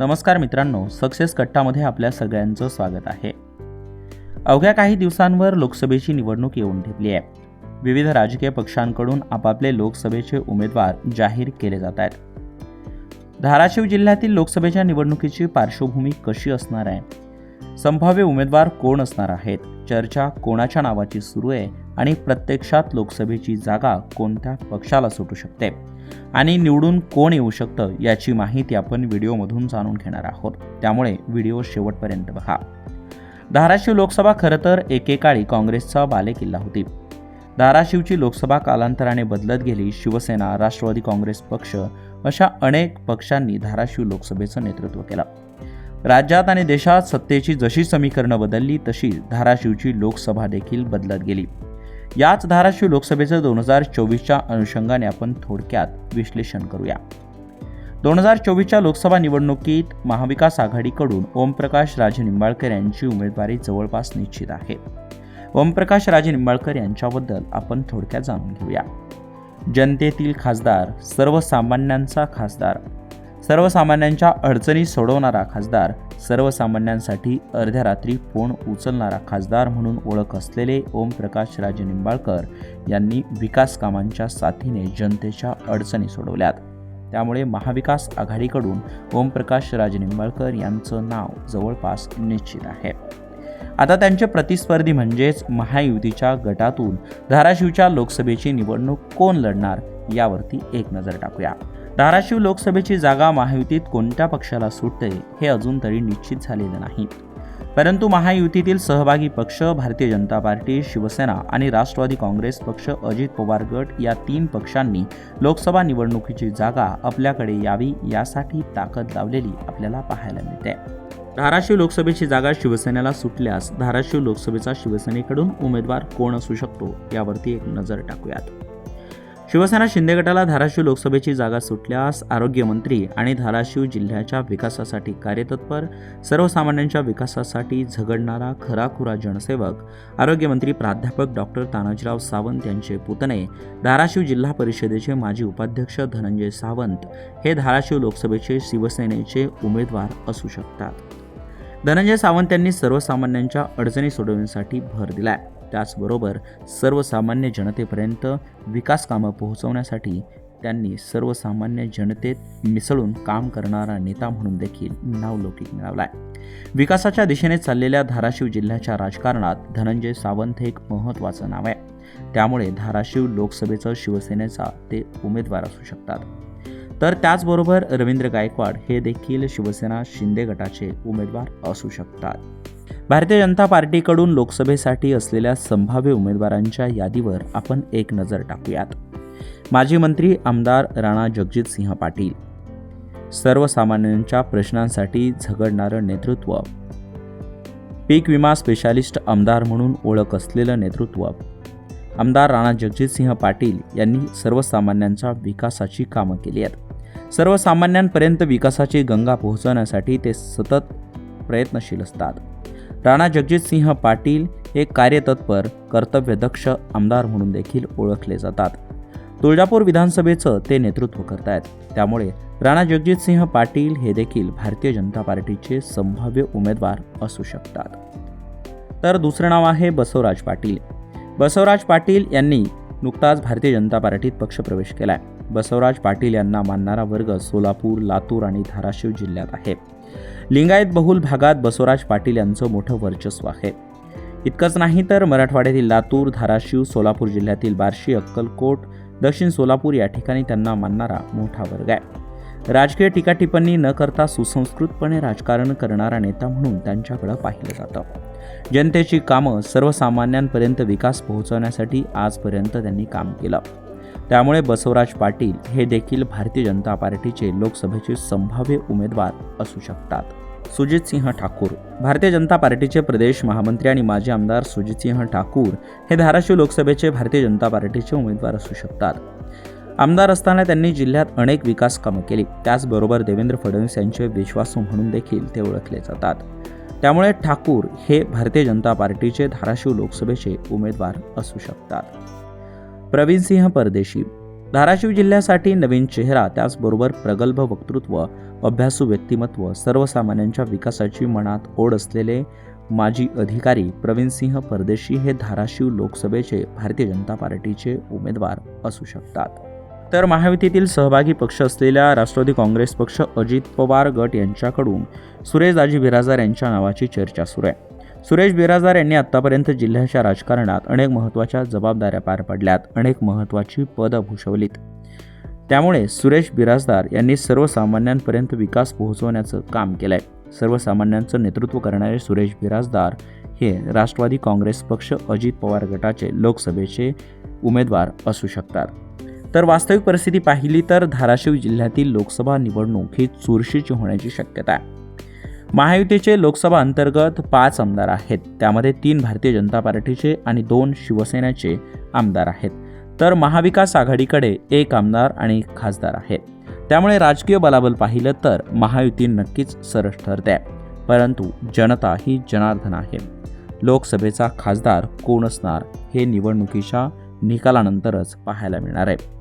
नमस्कार मित्रांनो सक्सेस कट्टामध्ये आपल्या सगळ्यांचं स्वागत आहे. अवघ्या काही दिवसांवर लोकसभेची निवडणूक येऊन ठेपली आहे. विविध राजकीय पक्षांकडून आपापले लोकसभेचे उमेदवार जाहीर केले जात आहेत. धाराशिव जिल्ह्यातील लोकसभेच्या निवडणुकीची पार्श्वभूमी कशी असणार आहे? संभाव्य उमेदवार कोण असणार आहेत? चर्चा कोणाच्या नावाची सुरू आहे? आणि प्रत्यक्षात लोकसभेची जागा कोणत्या पक्षाला सुटू शकते? आणि निवडून कोण येऊ शकतं याची माहिती आपण व्हिडिओमधून जाणून घेणार आहोत. त्यामुळे व्हिडिओ शेवटपर्यंत बघा. धाराशिव लोकसभा खरं तर एकेकाळी काँग्रेसचा बालेकिल्ला होती. धाराशिवची लोकसभा कालांतराने बदलत गेली शिवसेना राष्ट्रवादी काँग्रेस पक्ष अशा अनेक पक्षांनी धाराशिव लोकसभेचं नेतृत्व केलं. राज्यात आणि देशात सत्तेची जशी समीकरणं बदलली तशी धाराशिवची लोकसभा देखील बदलत गेली. याच धाराशिव लोकसभेचं दोन हजार चोवीसच्या अनुषंगाने आपण थोडक्यात विश्लेषण करूया. दोन हजार चोवीसच्या लोकसभा निवडणुकीत महाविकास आघाडीकडून ओमप्रकाश राजे निंबाळकर यांची उमेदवारी जवळपास निश्चित आहे. ओमप्रकाश राजे निंबाळकर यांच्याबद्दल आपण थोडक्यात जाणून घेऊया. जनतेतील खासदार सर्वसामान्यांचा खासदार सर्वसामान्यांच्या अडचणी सोडवणारा खासदार सर्वसामान्यांसाठी अर्ध्या रात्री फोन उचलणारा खासदार म्हणून ओळख असलेले ओमप्रकाश राजे निंबाळकर यांनी विकास कामांच्या साथीने जनतेच्या अडचणी सोडवल्यात. त्यामुळे महाविकास आघाडीकडून ओमप्रकाश राजे निंबाळकर यांचं नाव जवळपास निश्चित आहे. आता त्यांचे प्रतिस्पर्धी म्हणजेच महायुतीच्या गटातून धाराशिवच्या लोकसभेची निवडणूक कोण लढणार यावरती एक नजर टाकूया. धाराशिव लोकसभेची जागा महायुतीत कोणत्या पक्षाला सुटते हे अजून तरी निश्चित झालेलं नाही. परंतु महायुतीतील सहभागी पक्ष भारतीय जनता पार्टी शिवसेना आणि राष्ट्रवादी काँग्रेस पक्ष अजित पवार गट या तीन पक्षांनी लोकसभा निवडणुकीची जागा आपल्याकडे यावी यासाठी ताकद लावलेली आपल्याला पाहायला मिळते. धाराशिव लोकसभेची जागा शिवसेनेला सुटल्यास धाराशिव लोकसभेचा शिवसेनेकडून उमेदवार कोण असू शकतो यावरती एक नजर टाकूयात. शिवसेना शिंदे गटाला धाराशिव लोकसभेची जागा सुटल्यास आरोग्यमंत्री आणि धाराशिव जिल्ह्याच्या विकासासाठी कार्यतत्पर सर्वसामान्यांच्या विकासासाठी झगडणारा खराखुरा जनसेवक आरोग्यमंत्री प्राध्यापक डॉक्टर तानाजीराव सावंत यांचे पुतणे धाराशिव जिल्हा परिषदेचे माजी उपाध्यक्ष धनंजय सावंत हे धाराशिव लोकसभेचे शिवसेनेचे उमेदवार असू शकतात. धनंजय सावंत यांनी सर्वसामान्यांच्या अडचणी सोडवण्यासाठी भर दिला आहे त्याचबरोबर सर्वसामान्य जनतेपर्यंत विकास कामं पोहोचवण्यासाठी त्यांनी सर्वसामान्य जनतेत मिसळून काम करणारा नेता म्हणून देखील नावलौकिक मिळवलाय विकासाच्या दिशेने चाललेल्या धाराशिव जिल्ह्याच्या राजकारणात धनंजय सावंत हे एक महत्त्वाचं नाव आहे. त्यामुळे धाराशिव लोकसभेचं शिवसेनेचा ते उमेदवार असू शकतात. तर त्याचबरोबर रवींद्र गायकवाड हे देखील शिवसेना शिंदे गटाचे उमेदवार असू शकतात. भारतीय जनता पार्टीकडून लोकसभेसाठी असलेल्या संभाव्य उमेदवारांच्या यादीवर आपण एक नजर टाकूयात. माजी मंत्री आमदार राणा जगजितसिंह पाटील. सर्वसामान्यांच्या प्रश्नांसाठी झगडणारं नेतृत्व. पीक विमा स्पेशालिस्ट आमदार म्हणून ओळख असलेलं नेतृत्व. आमदार राणा जगजितसिंह पाटील यांनी सर्वसामान्यांच्या विकासाची कामं केली आहेत. सर्वसामान्यांपर्यंत विकासाची गंगा पोहोचवण्यासाठी ते सतत प्रयत्नशील असतात. राणा जगजितसिंह पाटील हे कार्यतत्पर कर्तव्यदक्ष आमदार म्हणून देखील ओळखले जातात. तुळजापूर विधानसभेचं ते नेतृत्व करतायत. त्यामुळे राणा जगजितसिंह पाटील हे देखील भारतीय जनता पार्टीचे संभाव्य उमेदवार असू शकतात. तर दुसरं नाव आहे बसवराज पाटील. बसवराज पाटील यांनी नुकताच भारतीय जनता पार्टीत पक्षप्रवेश आहे बसवराज पाटील यांना मानणारा वर्ग सोलापूर लातूर आणि धाराशिव जिल्ह्यात आहे. लिंगायत बहुल भागात बसवराज पाटील यांचं मोठं वर्चस्व आहे. इतकंच नाही तर मराठवाड्यातील लातूर धाराशिव सोलापूर जिल्ह्यातील बार्शी अक्कलकोट दक्षिण सोलापूर या ठिकाणी त्यांना मानणारा मोठा वर्ग आहे. राजकीय टीकाटिप्पणी न करता सुसंस्कृतपणे राजकारण करणारा नेता म्हणून त्यांच्याकडं पाहिलं जातं. जनतेची कामं सर्वसामान्यांपर्यंत विकास पोहोचवण्यासाठी आजपर्यंत त्यांनी काम केलं. त्यामुळे बसवराज पाटील हे देखील भारतीय जनता पार्टीचे लोकसभेचे संभाव्य उमेदवार असू शकतात. सुजितसिंह ठाकूर. भारतीय जनता पार्टीचे प्रदेश महामंत्री आणि माजी आमदार सुजितसिंह ठाकूर हे धाराशिव लोकसभेचे भारतीय जनता पार्टीचे उमेदवार असू शकतात. आमदार असताना त्यांनी जिल्ह्यात अनेक विकास कामं केली. त्याचबरोबर देवेंद्र फडणवीस यांचे विश्वासू म्हणून देखील ते ओळखले जातात. त्यामुळे ठाकूर हे भारतीय जनता पार्टीचे धाराशिव लोकसभेचे उमेदवार असू शकतात. प्रवीणसिंह परदेशी. धाराशिव जिल्ह्यासाठी नवीन चेहरा त्याचबरोबर प्रगल्भ वक्तृत्व अभ्यासू व्यक्तिमत्व सर्वसामान्यांच्या विकासाची मनात ओढ असलेले माजी अधिकारी प्रवीणसिंह परदेशी हे धाराशिव लोकसभेचे भारतीय जनता पार्टीचे उमेदवार असू शकतात. तर महायुतीतील सहभागी पक्ष असलेल्या राष्ट्रवादी काँग्रेस पक्ष अजित पवार गट यांच्याकडून सुरेशदाजी बिराजार यांच्या नावाची चर्चा सुरू आहे. सुरेश बिराजदार यांनी आत्तापर्यंत जिल्ह्याच्या राजकारणात अनेक महत्त्वाच्या जबाबदाऱ्या पार पडल्यात अनेक महत्त्वाची पदं भूषवलीत. त्यामुळे सुरेश बिराजदार यांनी सर्वसामान्यांपर्यंत विकास पोहोचवण्याचं काम केलंय. सर्वसामान्यांचं नेतृत्व करणारे सुरेश बिराजदार हे राष्ट्रवादी काँग्रेस पक्ष अजित पवार गटाचे लोकसभेचे उमेदवार असू शकतात. तर वास्तविक परिस्थिती पाहिली तर धाराशिव जिल्ह्यातील लोकसभा निवडणूक ही चुरशीची होण्याची शक्यता आहे. महायुतीचे लोकसभा अंतर्गत पाच आमदार आहेत. त्यामध्ये तीन भारतीय जनता पार्टीचे आणि दोन शिवसेनेचे आमदार आहेत. तर महाविकास आघाडीकडे एक आमदार आणि खासदार आहेत. त्यामुळे राजकीय बलाबल पाहिलं तर महायुती नक्कीच सरस ठरते. परंतु जनता ही जनार्दन आहे. लोकसभेचा खासदार कोण असणार हे निवडणुकीच्या निकालानंतरच पाहायला मिळणार आहे.